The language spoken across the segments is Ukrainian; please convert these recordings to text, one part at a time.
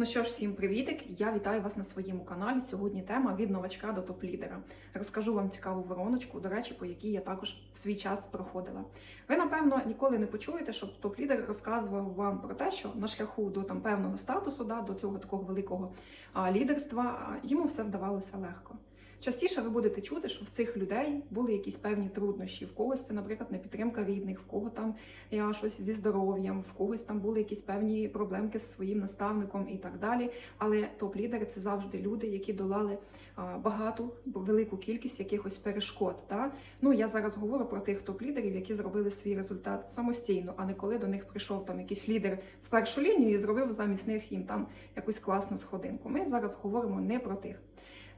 Ну що ж, всім привітик! Я вітаю вас на своєму каналі. Сьогодні тема від новачка до топ-лідера. Розкажу вам цікаву вороночку, до речі, по якій я також в свій час проходила. Ви, напевно, ніколи не почуєте, щоб топ-лідер розказував вам про те, що на шляху до там певного статусу, да, до цього такого великого а, лідерства, а, йому все вдавалося легко. Частіше ви будете чути, що в цих людей були якісь певні труднощі. В когось це, наприклад, не підтримка рідних, в кого там я щось зі здоров'ям, в когось там були якісь певні проблемки з своїм наставником і так далі. Але топ-лідери це завжди люди, які долали багату, велику кількість якихось перешкод. Да? Ну я зараз говорю про тих топ-лідерів, які зробили свій результат самостійно, а не коли до них прийшов там якийсь лідер в першу лінію і зробив замість них їм там якусь класну сходинку. Ми зараз говоримо не про тих.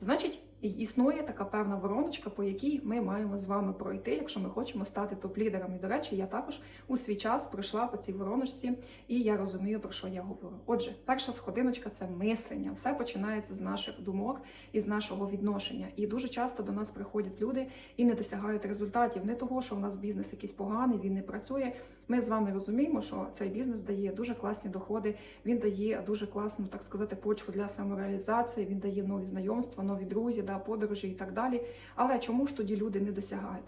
Значить, існує така певна вороночка, по якій ми маємо з вами пройти, якщо ми хочемо стати топ-лідерами. До речі, я також у свій час пройшла по цій вороночці, і я розумію, про що я говорю. Отже, перша сходиночка це мислення. Все починається з наших думок і з нашого відношення. І дуже часто до нас приходять люди і не досягають результатів. Не того, що у нас бізнес якийсь поганий, він не працює. Ми з вами розуміємо, що цей бізнес дає дуже класні доходи, він дає дуже класну, так сказати, почву для самореалізації. Він дає нові знайомства, нові друзі, да, подорожі і так далі. Але чому ж тоді люди не досягають?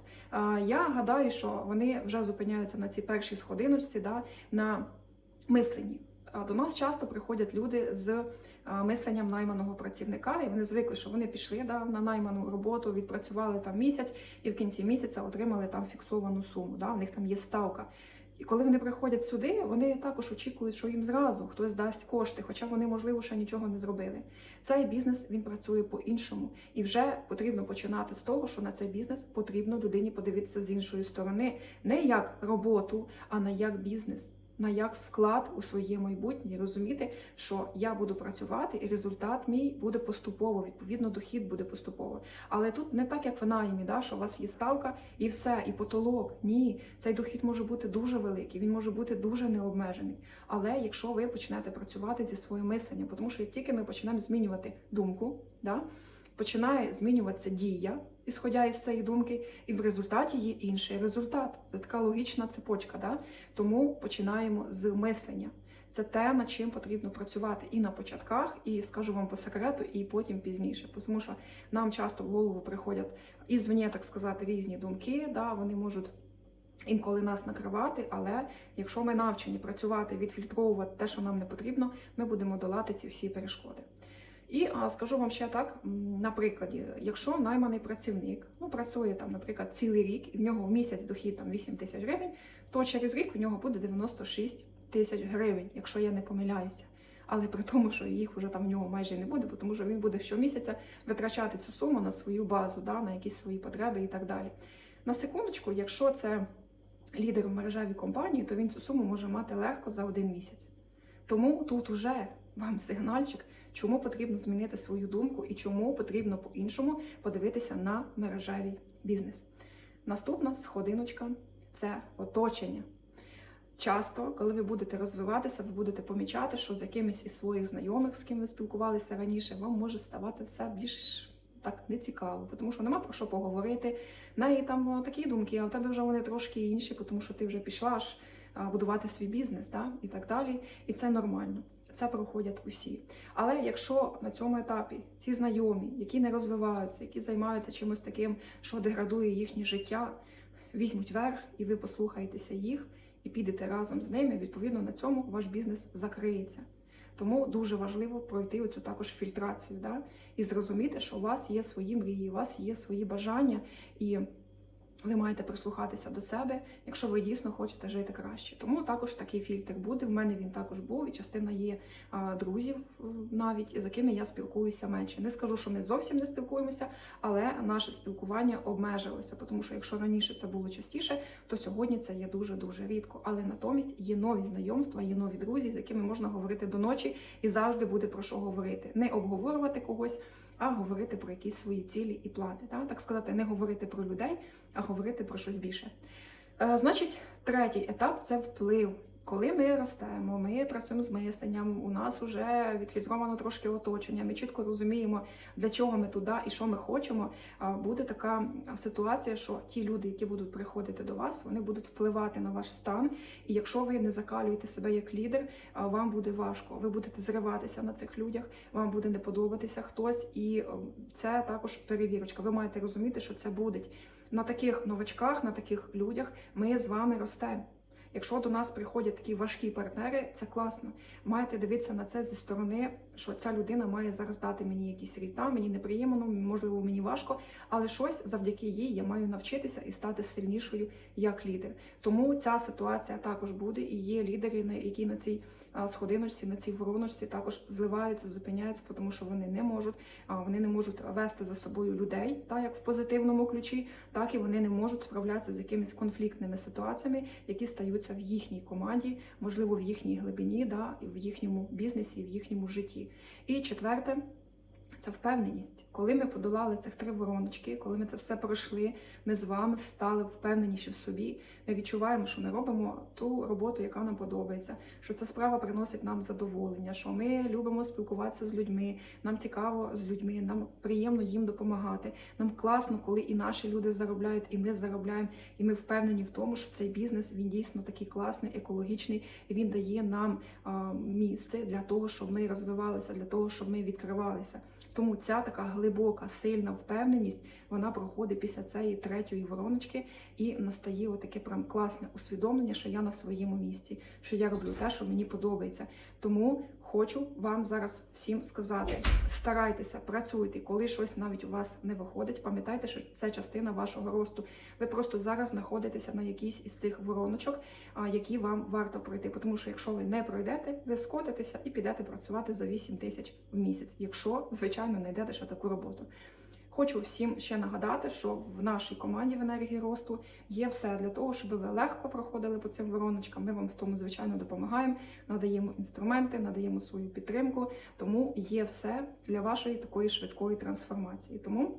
Я гадаю, що вони вже зупиняються на цій першій сходиночці, да, на мисленні. До нас часто приходять люди з мисленням найманого працівника, і вони звикли, що вони пішли да, на найману роботу, відпрацювали там місяць, і в кінці місяця отримали там фіксовану суму. Да, в них там є ставка. І коли вони приходять сюди, вони також очікують, що їм зразу хтось дасть кошти, хоча вони, можливо, ще нічого не зробили. Цей бізнес він працює по-іншому, і вже потрібно починати з того, що на цей бізнес потрібно людині подивитися з іншої сторони, не як роботу, а на як бізнес. На як вклад у своє майбутнє, розуміти, що я буду працювати, і результат мій буде поступово, відповідно, дохід буде поступово. Але тут не так, як в наймі, да, що у вас є ставка і все, і потолок. Ні, цей дохід може бути дуже великий, він може бути дуже необмежений. Але якщо ви почнете працювати зі своїм мисленням, тому що як тільки ми почнемо змінювати думку, да, починає змінюватися дія, ісходя із цієї думки, і в результаті є інший результат. Це така логічна цепочка. Да? Тому починаємо з мислення. Це те, над чим потрібно працювати і на початках, і скажу вам по секрету, і потім пізніше. Тому що нам часто в голову приходять ізвні, так сказати, різні думки. Да? Вони можуть. Інколи нас накривати, але якщо ми навчені працювати, відфільтровувати те, що нам не потрібно, ми будемо долати ці всі перешкоди. І а, скажу вам ще так, на прикладі, якщо найманий працівник ну, працює там, наприклад, цілий рік, і в нього в місяць дохід там 8 тисяч гривень, то через рік в нього буде 96 тисяч гривень, якщо я не помиляюся. Але при тому, що їх вже там в нього майже не буде, тому що він буде щомісяця витрачати цю суму на свою базу, да, на якісь свої потреби і так далі. На секундочку, якщо це лідер в мережевій компанії, то він цю суму може мати легко за один місяць. Тому тут уже вам сигнальчик, чому потрібно змінити свою думку і чому потрібно по-іншому подивитися на мережевий бізнес. Наступна сходиночка це оточення. Часто, коли ви будете розвиватися, ви будете помічати, що з якимись із своїх знайомих, з ким ви спілкувалися раніше, вам може ставати все більш так нецікаво, тому що нема про що поговорити. В неї там такі думки, а в тебе вже вони трошки інші, тому що ти вже пішла ж будувати свій бізнес, да? і так далі. І це нормально. Це проходять усі. Але якщо на цьому етапі ці знайомі, які не розвиваються, які займаються чимось таким, що деградує їхнє життя, візьмуть верх, і ви послухаєтеся їх і підете разом з ними, відповідно на цьому ваш бізнес закриється. Тому дуже важливо пройти оцю також фільтрацію, да? і зрозуміти, що у вас є свої мрії, у вас є свої бажання, і ви маєте прислухатися до себе, якщо ви дійсно хочете жити краще. Тому також такий фільтр буде. В мене він також був, і частина є а, друзів е, навіть, з якими я спілкуюся менше. Не скажу, що ми зовсім не спілкуємося, але наше спілкування обмежилося, тому що якщо раніше це було частіше, то сьогодні це є дуже дуже рідко. Але натомість є нові знайомства, є нові друзі, з якими можна говорити до ночі, і завжди буде про що говорити. Не обговорювати когось, а говорити про якісь свої цілі і плани. Так, так сказати, не говорити про людей, а говорити про щось більше. Е, значить, третій етап це вплив. Коли ми ростемо, ми працюємо з мисленням, у нас вже відфільтровано трошки оточення, ми чітко розуміємо, для чого ми туди і що ми хочемо. Буде така ситуація, що ті люди, які будуть приходити до вас, вони будуть впливати на ваш стан. І якщо ви не закалюєте себе як лідер, вам буде важко. Ви будете зриватися на цих людях, вам буде не подобатися хтось, і е, це також перевірочка. Ви маєте розуміти, що це буде. На таких новачках, на таких людях ми з вами ростемо. Якщо до нас приходять такі важкі партнери, це класно. Маєте дивитися на це зі сторони, що ця людина має зараз дати мені якісь ріта, мені неприємно, можливо, мені важко, але щось завдяки їй я маю навчитися і стати сильнішою як лідер. Тому ця ситуація також буде, і є лідери, на- які на цій сходиночці, на цій вороночці також зливаються, зупиняються, тому що вони не можуть, вони не можуть вести за собою людей, так як в позитивному ключі, так і вони не можуть справлятися з якимись конфліктними ситуаціями, які стаються в їхній команді, можливо, в їхній глибині, да, в їхньому бізнесі, в їхньому житті. І четверте. Це впевненість. Коли ми подолали цих три вороночки, коли ми це все пройшли, ми з вами стали впевненіші в собі. Ми відчуваємо, що ми робимо ту роботу, яка нам подобається, що ця справа приносить нам задоволення, що ми любимо спілкуватися з людьми, нам цікаво з людьми, нам приємно їм допомагати. Нам класно, коли і наші люди заробляють, і ми заробляємо. І ми впевнені в тому, що цей бізнес він дійсно такий класний, екологічний, і він дає нам місце для того, щоб ми розвивалися, для того, щоб ми відкривалися. Тому ця така глибока, сильна впевненість вона проходить після цієї третьої вороночки і настає отаке прям класне усвідомлення, що я на своєму місці, що я роблю те, що мені подобається. Тому хочу вам зараз всім сказати: старайтеся, працюйте, коли щось навіть у вас не виходить. Пам'ятайте, що це частина вашого росту. Ви просто зараз знаходитеся на якійсь із цих вороночок, які вам варто пройти. Тому що якщо ви не пройдете, ви скотитеся і підете працювати за 8 тисяч в місяць, якщо звичайно знайдете ще таку роботу. Хочу всім ще нагадати, що в нашій команді в енергії росту є все для того, щоб ви легко проходили по цим вороночкам. Ми вам в тому, звичайно, допомагаємо, надаємо інструменти, надаємо свою підтримку. Тому є все для вашої такої швидкої трансформації. Тому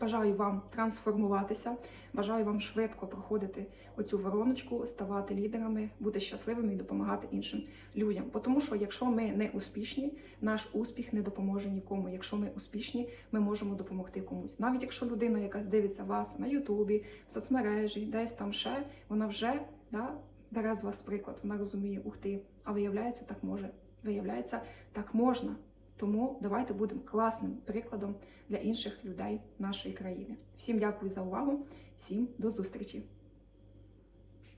бажаю вам трансформуватися, бажаю вам швидко проходити оцю вороночку, ставати лідерами, бути щасливими і допомагати іншим людям. Тому що якщо ми не успішні, наш успіх не допоможе нікому. Якщо ми успішні, ми можемо допомогти комусь. Навіть якщо людина, якась дивиться вас на Ютубі, в соцмережі, десь там ще, вона вже да, бере з вас приклад, вона розуміє, ух ти, а виявляється, так може. Виявляється, так можна. Тому давайте будемо класним прикладом для інших людей нашої країни. Всім дякую за увагу, всім до зустрічі!